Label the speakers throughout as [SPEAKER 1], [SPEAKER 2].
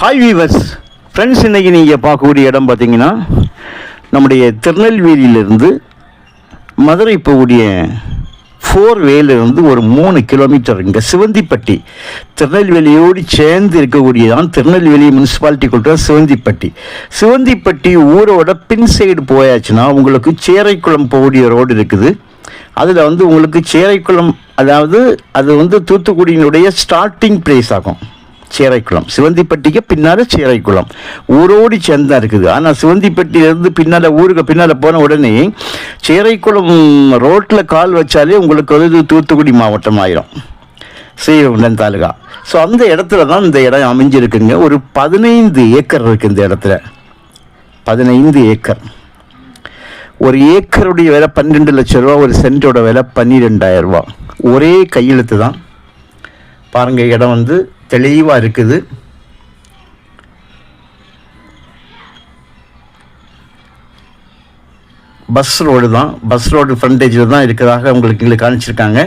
[SPEAKER 1] Hi viewers friends இன்றைக்கி நீங்கள் பார்க்கக்கூடிய இடம் பார்த்தீங்கன்னா நம்முடைய திருநெல்வேலியிலிருந்து மதுரை போகக்கூடிய ஃபோர் வேலிருந்து ஒரு மூணு கிலோமீட்டர் இங்கே சிவந்திப்பட்டி. திருநெல்வேலியோடு சேர்ந்து இருக்கக்கூடியதான் திருநெல்வேலி முனிசிபாலிட்டி கொடுத்த சிவந்திப்பட்டி. சிவந்திப்பட்டி ஊரோட பின் சைடு போயாச்சுன்னா உங்களுக்கு சேரைக்குளம் போகக்கூடிய ரோடு இருக்குது. அதில் வந்து உங்களுக்கு சேரைக்குளம் அதாவது அது வந்து தூத்துக்குடியினுடைய ஸ்டார்டிங் பிளேஸ் ஆகும். சேரைக்குளம். சிவந்திப்பட்டிக்கு பின்னால் சேரைக்குளம். ஊரோடு சேர்ந்தா இருக்குது. ஆனால் சிவந்திப்பட்டியிலேருந்து பின்னால் ஊருக்கு பின்னால் போன உடனே சேரைக்குளம் ரோட்டில் கால் வச்சாலே உங்களுக்கு வந்து தூத்துக்குடி மாவட்டம் ஆயிரும். ஸ்ரீகுண்டன் தாலுகா. ஸோ அந்த இடத்துல தான் இந்த இடம் அமைஞ்சிருக்குங்க. ஒரு பதினைந்து ஏக்கர் இருக்குது இந்த இடத்துல. பதினைந்து ஏக்கர். ஒரு ஏக்கருடைய விலை பன்னெண்டு லட்சம் ரூபா ஒரு சென்ட்டோட விலை பன்னிரெண்டாயிரம் ரூபா. ஒரே கையெழுத்து தான். பாருங்கள் இடம் வந்து தெளிவாக இருக்குது. பஸ் ரோடு தான். பஸ் ரோடு ஃப்ரண்டேஜில் தான் இருக்கிறதாக உங்களுக்கு இங்கே காமிச்சிருக்காங்க.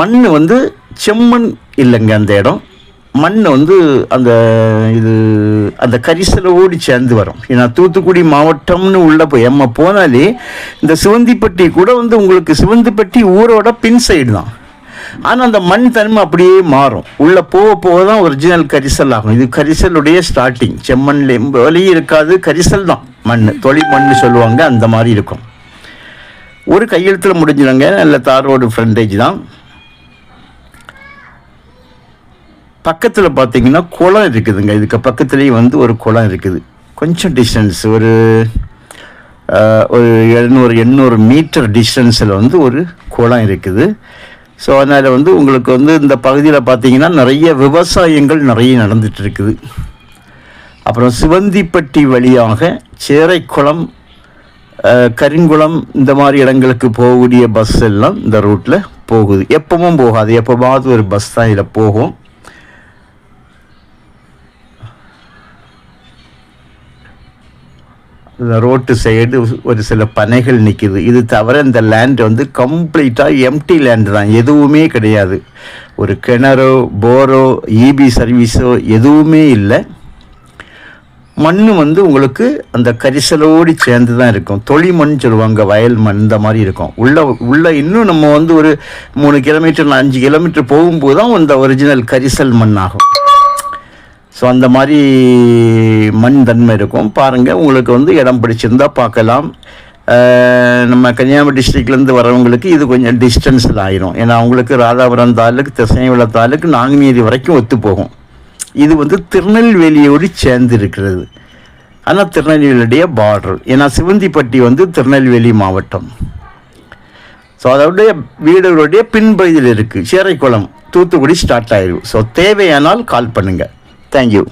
[SPEAKER 1] மண் வந்து செம்மண் இல்லைங்க அந்த இடம். மண் வந்து அந்த இது அந்த கரிசலோடு சேர்ந்து வரும். ஏன்னா தூத்துக்குடி மாவட்டம்னு உள்ளே போய் நம்ம போனாலே இந்த சிவந்திப்பட்டி கூட வந்து உங்களுக்கு சிவந்திப்பட்டி ஊரோட பின் சைடு தான். ஆனால் அந்த மண் தன்மை அப்படியே மாறும். உள்ளே போக போக தான் ஒரிஜினல் கரிசல் ஆகும். இது கரிசலுடைய ஸ்டார்டிங் செம்மண்ல வழியும் இருக்காது கரிசல் தான். மண் தொழி மண் சொல்லுவாங்க அந்த மாதிரி இருக்கும். ஒரு கையெழுத்தில் முடிஞ்சிடுங்க நல்ல தார் ரோடு ஃப்ரண்டேஜ் தான். பக்கத்தில் பார்த்தீங்கன்னா குளம் இருக்குதுங்க. இதுக்கு பக்கத்துலேயே வந்து ஒரு குளம் இருக்குது. கொஞ்சம் டிஸ்டன்ஸ் ஒரு ஒரு எழுநூறு எண்ணூறு மீட்டர் டிஸ்டன்ஸில் வந்து ஒரு குளம் இருக்குது. ஸோ அதனால் வந்து உங்களுக்கு வந்து இந்த பகுதியில் பார்த்தீங்கன்னா நிறைய விவசாயங்கள் நிறைய நடந்துகிட்டு இருக்குது. அப்புறம் சிவந்திப்பட்டி வழியாக சேரைக்குளம் கருங்குளம் கரிங்குளம் இந்த மாதிரி இடங்களுக்கு போகக்கூடிய பஸ் எல்லாம் இந்த ரூட்டில் போகுது. எப்பவும் போகாது. எப்போவாவது ஒரு பஸ் தான் இதில் போகும். ரோட்டு சைடு ஒரு சில பனைகள் நிற்கிது இது தவிர இந்த லேண்ட் வந்து கம்ப்ளீட்டாக எம்டி லேண்ட் தான். எதுவுமே கிடையாது. ஒரு கிணறோ போரோ இபி சர்வீஸோ எதுவுமே இல்லை. மண் வந்து உங்களுக்கு அந்த கரிசலோடு சேர்ந்து தான் இருக்கும். தொழிமண் சொல்லுவாங்க வயல் மண் இந்த மாதிரி இருக்கும். உள்ள உள்ள இன்னும் நம்ம வந்து ஒரு மூணு கிலோமீட்டர் அஞ்சு கிலோமீட்டர் போகும்போது தான் இந்த ஒரிஜினல் கரிசல் மண் ஆகும். ஸோ அந்த மாதிரி மண் தன்மை இருக்கும். பாருங்கள் உங்களுக்கு வந்து இடம் பிடிச்சிருந்தா பார்க்கலாம். நம்ம கன்னியாகுமரி டிஸ்ட்ரிக்ட்லேருந்து வரவங்களுக்கு இது கொஞ்சம் டிஸ்டன்ஸில் ஆயிரும். ஏன்னா அவங்களுக்கு ராதாபுரம் தாலுக்கு திசைவள தாலுக்கு நாங்குநேரி வரைக்கும் ஒத்து போகும். இது வந்து திருநெல்வேலியோடு சேர்ந்து இருக்கிறது ஆனால் திருநெல்வேலியுடைய பார்டர் ஏன்னா சிவந்திப்பட்டி வந்து திருநெல்வேலி மாவட்டம். ஸோ அதோடைய வீடுகளுடைய பின்பகுதியில் இருக்குது சேரைக்குளம் தூத்துக்குடி ஸ்டார்ட் ஆயிரும் ஸோ தேவையானால் கால் பண்ணுங்கள் Thank you.